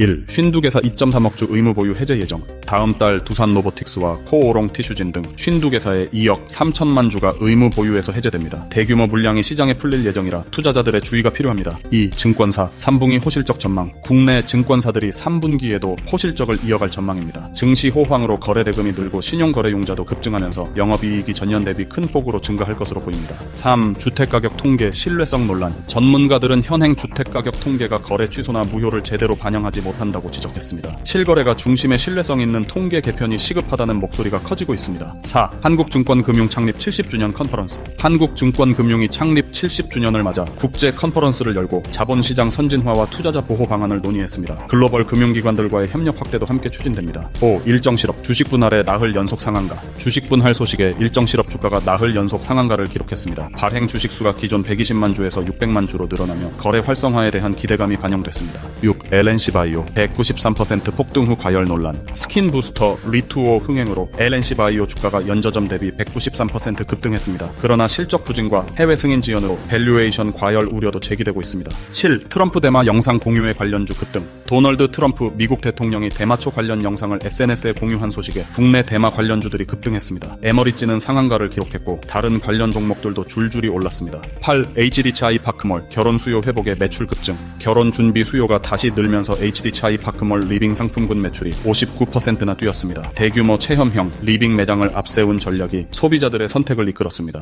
1. 52개사 2.3억 주 의무 보유 해제 예정. 다음 달 두산 로보틱스와 코오롱 티슈진 등 52개사의 2억 3천만 주가 의무 보유에서 해제됩니다. 대규모 물량이 시장에 풀릴 예정이라 투자자들의 주의가 필요합니다. 2. 증권사 3분기 호실적 전망. 국내 증권사들이 3분기에도 호실적을 이어갈 전망입니다. 증시 호황으로 거래 대금이 늘고 신용 거래 용자도 급증하면서 영업 이익이 전년 대비 큰 폭으로 증가할 것으로 보입니다. 3. 주택 가격 통계 신뢰성 논란. 전문가들은 현행 주택 가격 통계가 거래 취소나 무효를 제대로 반영하지 못한다고 지적했습니다. 실거래가 중심의 신뢰성 있는 통계 개편이 시급하다는 목소리가 커지고 있습니다. 4. 한국증권금융 창립 70주년 컨퍼런스. 한국증권금융이 창립 70주년을 맞아 국제 컨퍼런스를 열고 자본시장 선진화와 투자자 보호 방안을 논의했습니다. 글로벌 금융기관들과의 협력 확대도 함께 추진됩니다. 5. 일정 실업 주식 분할의 나흘 연속 상한가. 주식 분할 소식에 일정 실업 주가가 나흘 연속 상한가를 기록했습니다. 발행 주식 수가 기존 120만 주에서 600만 주로 늘어나며 거래 활성화에 대한 기대감이 반영됐습니다. 6. LNC 바이오 193% 폭등 후 과열 논란. 스킨 부스터 리투오 흥행으로 LNC 바이오 주가가 연저점 대비 193% 급등했습니다. 그러나 실적 부진과 해외 승인 지연으로 밸류에이션 과열 우려도 제기되고 있습니다. 7. 트럼프 대마 영상 공유에 관련주 급등. 도널드 트럼프 미국 대통령이 대마초 관련 영상을 SNS에 공유한 소식에 국내 대마 관련주들이 급등했습니다. 에머리지는 상한가를 기록했고 다른 관련 종목들도 줄줄이 올랐습니다. 8. HD 차이 파크몰 결혼 수요 회복에 매출 급증. 결혼 준비 수요가 다시 늘면서 HD 차이 파크몰 리빙 상품군 매출이 59%나 뛰었습니다. 대규모 체험형 리빙 매장을 앞세운 전략이 소비자들의 선택을 이끌었습니다.